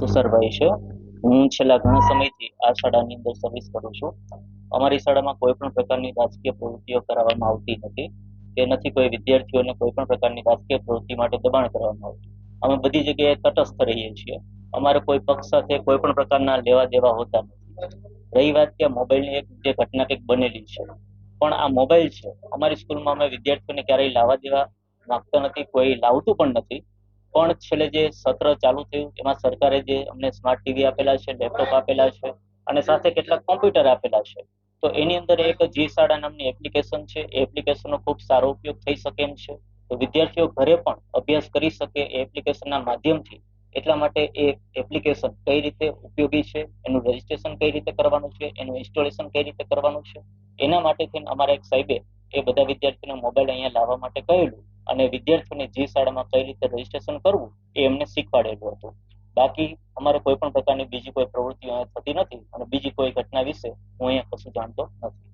તુષારભાઈ છે. હું છેલ્લા ઘણા સમયથી આ શાળાની અંદર સર્વિસ કરું છું. અમારી શાળામાં કોઈ પણ પ્રકારની રાજકીય પ્રવૃત્તિઓ કરાવવામાં આવતી નથી. કે નથી કોઈ વિદ્યાર્થીઓને કોઈ પણ પ્રકારની રાજકીય પ્રવૃત્તિ માટે દબાણ કરવામાં આવતું. અમે બધી જગ્યાએ તટસ્થ રહીએ છીએ. અમારે કોઈ પક્ષ સાથે કોઈ પણ પ્રકારના લેવા દેવા હોતા નથી. રહી વાત કે મોબાઈલની એક જે ઘટના કંઈક બનેલી છે. પણ આ મોબાઈલ છે. અમારી સ્કૂલમાં અમે વિદ્યાર્થીઓને ક્યારેય લાવવા દેવા માંગતા નથી, કોઈ લાવતું પણ નથી. પણ છેલ્લે જે સત્ર ચાલુ થયું, એમાં સરકારે જે અમને સ્માર્ટ ટીવી આપેલા છે લેપટોપ આપેલા છે અને સાથે કેટલાક કોમ્પ્યુટર આપેલા છે. તો એની અંદર એક જી શાળા નામની એપ્લિકેશન છે. એ એપ્લિકેશનનો ખૂબ સારો ઉપયોગ થઈ શકે એમ છે. તો વિદ્યાર્થીઓ ઘરે પણ અભ્યાસ કરી શકે એ એપ્લિકેશનના માધ્યમથી. એટલા માટે એ એપ્લિકેશન કઈ રીતે ઉપયોગી છે, એનું રજીસ્ટ્રેશન કઈ રીતે કરવાનું છે, એનું ઇન્સ્ટોલેશન કઈ રીતે કરવાનું છે. એના માટે થઈને અમારા એક સાહેબે એ બધા વિદ્યાર્થીઓને મોબાઈલ અહીંયા લાવવા માટે કહેલું. અને વિદ્યાર્થીઓને જે શાળામાં કઈ રીતે રજીસ્ટ્રેશન કરવું, એ એમને શીખવાડેલું હતું. બાકી અમારે કોઈ પણ પ્રકારની બીજી કોઈ પ્રવૃત્તિ થતી નથી અને બીજી કોઈ ઘટના વિશે હું અહીંયા કશું જાણતો નથી.